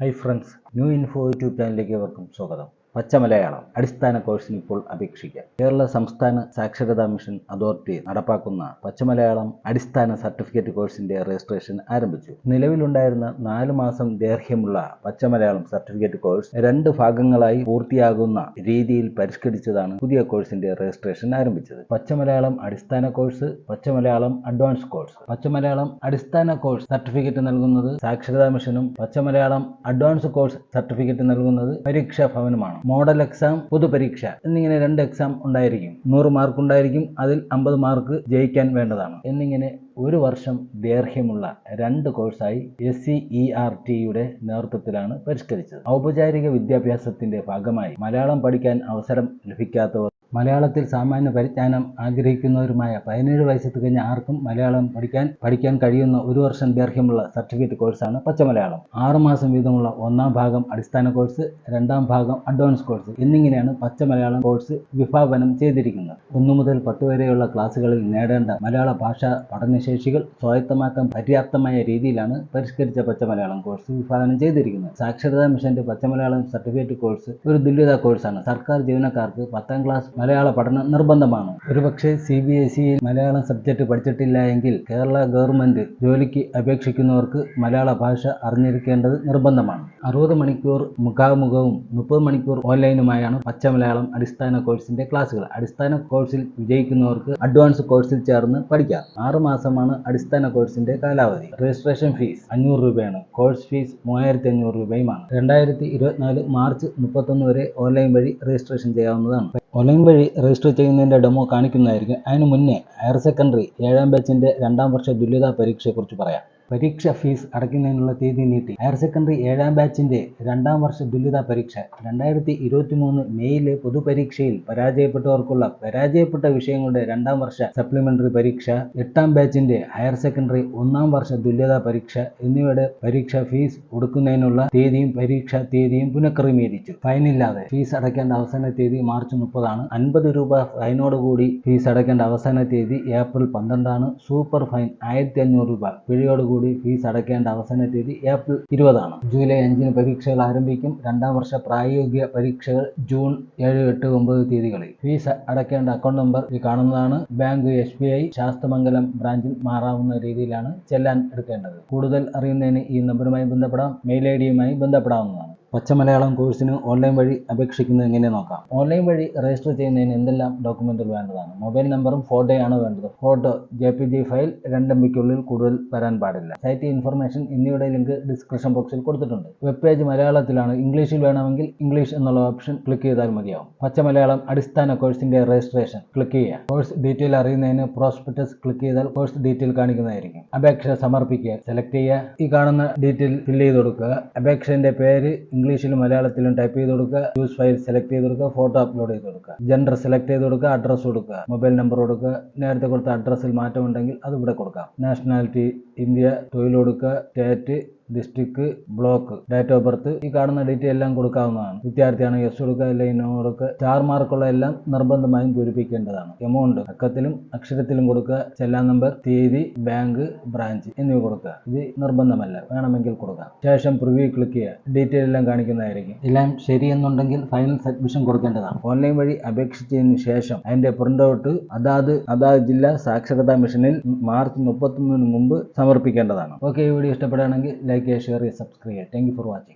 Hi friends new info YouTube ചാനലിലേക്ക് അവർക്കും സ്വാഗതം. പച്ചമലയാളം അടിസ്ഥാന കോഴ്സിന് ഇപ്പോൾ അപേക്ഷിക്കാം. കേരള സംസ്ഥാന സാക്ഷരതാ മിഷൻ അതോറിറ്റി നടപ്പാക്കുന്ന പച്ചമലയാളം അടിസ്ഥാന സർട്ടിഫിക്കറ്റ് കോഴ്സിന്റെ രജിസ്ട്രേഷൻ ആരംഭിച്ചു. നിലവിലുണ്ടായിരുന്ന നാല് മാസം ദൈർഘ്യമുള്ള പച്ചമലയാളം സർട്ടിഫിക്കറ്റ് കോഴ്സ് രണ്ട് ഭാഗങ്ങളായി പൂർത്തിയാകുന്ന രീതിയിൽ പരിഷ്കരിച്ചതാണ് പുതിയ കോഴ്സിന്റെ രജിസ്ട്രേഷൻ ആരംഭിച്ചത്. പച്ചമലയാളം അടിസ്ഥാന course Pachamalayalam advance course. Pachamalayalam അടിസ്ഥാന കോഴ്സ് സർട്ടിഫിക്കറ്റ് നൽകുന്നത് സാക്ഷരതാ മിഷനും പച്ചമലയാളം അഡ്വാൻസ് കോഴ്സ് സർട്ടിഫിക്കറ്റ് നൽകുന്നത് പരീക്ഷാ ഭവനുമാണ്. മോഡൽ എക്സാം പൊതുപരീക്ഷ എന്നിങ്ങനെ രണ്ട് എക്സാം ഉണ്ടായിരിക്കും. നൂറ് മാർക്ക് ഉണ്ടായിരിക്കും. അതിൽ അമ്പത് മാർക്ക് ജയിക്കാൻ വേണ്ടതാണ്. എന്നിങ്ങനെ ഒരു വർഷം ദൈർഘ്യമുള്ള രണ്ട് കോഴ്സായി എസ് സി ഇ ആർ ടിയുടെ നേതൃത്വത്തിലാണ് പരിഷ്കരിച്ചത്. ഔപചാരിക വിദ്യാഭ്യാസത്തിന്റെ ഭാഗമായി മലയാളം പഠിക്കാൻ അവസരം ലഭിക്കാത്തവർ മലയാളത്തിൽ സാമാന്യ പരിജ്ഞാനം ആഗ്രഹിക്കുന്നവരുമായ പതിനേഴ് വയസ്സ് തികഞ്ഞ ആർക്കും മലയാളം പഠിക്കാൻ പഠിക്കാൻ കഴിയുന്ന ഒരു വർഷം ദൈർഘ്യമുള്ള സർട്ടിഫിക്കറ്റ് കോഴ്സാണ് പച്ചമലയാളം. മലയാളം മാസം വീതമുള്ള ഒന്നാം ഭാഗം അടിസ്ഥാന കോഴ്സ് രണ്ടാം ഭാഗം അഡ്വാൻസ് കോഴ്സ് എന്നിങ്ങനെയാണ് പച്ചമലയാളം കോഴ്സ് വിഭാവനം ചെയ്തിരിക്കുന്നത്. ഒന്നു മുതൽ പത്ത് വരെയുള്ള ക്ലാസ്സുകളിൽ നേടേണ്ട മലയാള ഭാഷാ പഠനശേഷികൾ സ്വായത്തമാക്കാൻ പര്യാപ്തമായ രീതിയിലാണ് പരിഷ്കരിച്ച പച്ചമലയാളം കോഴ്സ് വിഭാവനം ചെയ്തിരിക്കുന്നത്. സാക്ഷരതാ മിഷന്റെ പച്ചമലയാളം സർട്ടിഫിക്കറ്റ് കോഴ്സ് ഒരു തുല്യതാ കോഴ്സാണ്. സർക്കാർ ജീവനക്കാർക്ക് പത്താം ക്ലാസ് മലയാള പഠനം നിർബന്ധമാണ്. ഒരുപക്ഷെ സി ബി എസ് ഇയിൽ മലയാളം സബ്ജക്റ്റ് പഠിച്ചിട്ടില്ല എങ്കിൽ കേരള ഗവൺമെന്റ് ജോലിക്ക് അപേക്ഷിക്കുന്നവർക്ക് മലയാള ഭാഷ അറിഞ്ഞിരിക്കേണ്ടത് നിർബന്ധമാണ്. അറുപത് മണിക്കൂർ മുഖാമുഖവും മുപ്പത് മണിക്കൂർ ഓൺലൈനുമായാണ് പച്ച മലയാളം അടിസ്ഥാന കോഴ്സിന്റെ ക്ലാസ്സുകൾ. അടിസ്ഥാന കോഴ്സിൽ വിജയിക്കുന്നവർക്ക് അഡ്വാൻസ് കോഴ്സിൽ ചേർന്ന് പഠിക്കാം. ആറ് മാസമാണ് അടിസ്ഥാന കോഴ്സിന്റെ കാലാവധി. രജിസ്ട്രേഷൻ ഫീസ് അഞ്ഞൂറ് രൂപയാണ്. കോഴ്സ് ഫീസ് മൂവായിരത്തി അഞ്ഞൂറ് രൂപയുമാണ്. രണ്ടായിരത്തി ഇരുപത്തിനാല് മാർച്ച് മുപ്പത്തൊന്ന് വരെ ഓൺലൈൻ വഴി രജിസ്ട്രേഷൻ ചെയ്യാവുന്നതാണ്. ഓൺലൈൻ വഴി രജിസ്റ്റർ ചെയ്യുന്നതിന്റെ ഡെമോ കാണിക്കുന്നതായിരിക്കും. അതിന് മുന്നേ ഹയർ സെക്കൻഡറി ഏഴാം ബാച്ചിന്റെ രണ്ടാം വർഷ തുല്യതാ പരീക്ഷയെക്കുറിച്ച് പറയാം. പരീക്ഷ ഫീസ് അടയ്ക്കുന്നതിനുള്ള തീയതി നീട്ടി. ഹയർ സെക്കൻഡറി ഏഴാം ബാച്ചിന്റെ രണ്ടാം വർഷ തുല്യതാ പരീക്ഷ രണ്ടായിരത്തി ഇരുപത്തി മൂന്ന് മെയ്യിലെ പൊതുപരീക്ഷയിൽ പരാജയപ്പെട്ടവർക്കുള്ള പരാജയപ്പെട്ട വിഷയങ്ങളുടെ രണ്ടാം വർഷ സപ്ലിമെന്ററി പരീക്ഷ എട്ടാം ബാച്ചിന്റെ ഹയർ സെക്കൻഡറി ഒന്നാം വർഷ തുല്യതാ പരീക്ഷ എന്നിവയുടെ പരീക്ഷ ഫീസ് കൊടുക്കുന്നതിനുള്ള തീയതിയും പരീക്ഷാ തീയതിയും പുനഃക്രമീകരിച്ചു. ഫൈനില്ലാതെ ഫീസ് അടയ്ക്കേണ്ട അവസാന തീയതി മാർച്ച് മുപ്പതാണ്. അൻപത് രൂപ ഫൈനോടുകൂടി ഫീസ് അടയ്ക്കേണ്ട അവസാന തീയതി ഏപ്രിൽ പന്ത്രണ്ടാണ്. സൂപ്പർ ഫൈൻ ആയിരത്തി അഞ്ഞൂറ് രൂപ. പിഴയോടുകൂടി കൂടി ഫീസ് അടയ്ക്കേണ്ട അവസാന തീയതി ഏപ്രിൽ ഇരുപതാണ്. ജൂലൈ അഞ്ചിന് പരീക്ഷകൾ ആരംഭിക്കും. രണ്ടാം വർഷ പ്രായോഗിക പരീക്ഷകൾ ജൂൺ ഏഴ് എട്ട് ഒമ്പത് തീയതികളിൽ. ഫീസ് അടയ്ക്കേണ്ട അക്കൗണ്ട് നമ്പർ ഈ കാണുന്നതാണ്. Bank S B I Sasthamangalam ബ്രാഞ്ചിൽ മാറാവുന്ന രീതിയിലാണ് ചെല്ലാൻ എടുക്കേണ്ടത്. കൂടുതൽ അറിയുന്നതിന് ഈ നമ്പറുമായി ബന്ധപ്പെടാം. മെയിൽ ഐ ഡിയുമായി ബന്ധപ്പെടാവുന്നതാണ്. പച്ചമലയാളം കോഴ്സിന് ഓൺലൈൻ വഴി അപേക്ഷിക്കുന്നത് എങ്ങനെ നോക്കാം. ഓൺലൈൻ വഴി രജിസ്റ്റർ ചെയ്യുന്നതിന് എന്തെല്ലാം ഡോക്യുമെന്റുകൾ വേണ്ടതാണ്? മൊബൈൽ നമ്പറും ഫോട്ടോയാണ് വേണ്ടത്. Photo J P G file രണ്ട് ബിക്കുള്ളിൽ കൂടുതൽ വരാൻ പാടില്ല. സൈറ്റ് ഇൻഫർമേഷൻ എന്നിവയുടെ ലിങ്ക് ഡിസ്ക്രിപ്ഷൻ ബോക്സിൽ കൊടുത്തിട്ടുണ്ട്. വെബ് പേജ് മലയാളത്തിലാണ്. ഇംഗ്ലീഷിൽ വേണമെങ്കിൽ ഇംഗ്ലീഷ് എന്നുള്ള ഓപ്ഷൻ ക്ലിക്ക് ചെയ്താൽ മതിയാവും. പച്ചമലയാളം അടിസ്ഥാന കോഴ്സിന്റെ രജിസ്ട്രേഷൻ ക്ലിക്ക് ചെയ്യുക. കോഴ്സ് ഡീറ്റെയിൽ അറിയുന്നതിന് പ്രോസ്പെക്ടസ് ക്ലിക്ക് ചെയ്താൽ കോഴ്സ് ഡീറ്റെയിൽ കാണിക്കുന്നതായിരിക്കും. അപേക്ഷ സമർപ്പിക്കുക. സെലക്ട് ചെയ്യുക. ഈ കാണുന്ന ഡീറ്റെയിൽ ഫില്ല് ചെയ്ത് കൊടുക്കുക. അപേക്ഷന്റെ പേര് ഇംഗ്ലീഷിലും മലയാളത്തിലും ടൈപ്പ് ചെയ്ത് കൊടുക്കുക യൂസ് ഫയൽ സെലക്ട് ചെയ്ത് കൊടുക്കുക ഫോട്ടോ അപ്ലോഡ് ചെയ്ത് കൊടുക്കുക. ജെൻഡർ സെലക്ട് ചെയ്ത് കൊടുക്കുക അഡ്രസ്സ് കൊടുക്കുക മൊബൈൽ നമ്പർ കൊടുക്കുക. നേരത്തെ കൊടുത്ത അഡ്രസ്സിൽ മാറ്റമുണ്ടെങ്കിൽ അത് ഇവിടെ കൊടുക്കാം. നാഷണാലിറ്റി ഇന്ത്യ തൊഴിൽ കൊടുക്കുക state district block date of birth ഈ കാണുന്ന ഡീറ്റെയിൽ എല്ലാം കൊടുക്കാവുന്നതാണ്. വിദ്യാർത്ഥിയാണ് എസ് കൊടുക്കുക അല്ലെങ്കിൽ നോ കൊടുക്കുക സ്റ്റാർ മാർക്കുള്ള എല്ലാം നിർബന്ധമായും പൂരിപ്പിക്കേണ്ടതാണ്. എമൗണ്ട് അക്കത്തിലും അക്ഷരത്തിലും കൊടുക്കുക ചെല്ലാൻ നമ്പർ തീയതി ബാങ്ക് ബ്രാഞ്ച് എന്നിവ കൊടുക്കുക. ഇത് നിർബന്ധമല്ല വേണമെങ്കിൽ കൊടുക്കാം. ശേഷം പ്രിവ്യൂ ക്ലിക്ക് ചെയ്യുക. ഡീറ്റെയിൽ എല്ലാം കാണിക്കുന്നതായിരിക്കും. എല്ലാം ശരിയെന്നുണ്ടെങ്കിൽ ഫൈനൽ സബ്മിഷൻ കൊടുക്കേണ്ടതാണ്. ഓൺലൈൻ വഴി അപേക്ഷിച്ചതിന് ശേഷം അതിന്റെ പ്രിന്റ് ഔട്ട് അതാത് അതാത് ജില്ലാ സാക്ഷരതാ മിഷനിൽ മാർച്ച് മുപ്പത്തൊന്നിന് മുമ്പ് സമർപ്പിക്കേണ്ടതാണ്. ഓക്കെ ഈ വീഡിയോ ഇഷ്ടപ്പെടുകയാണെങ്കിൽ like share subscribe thank you for watching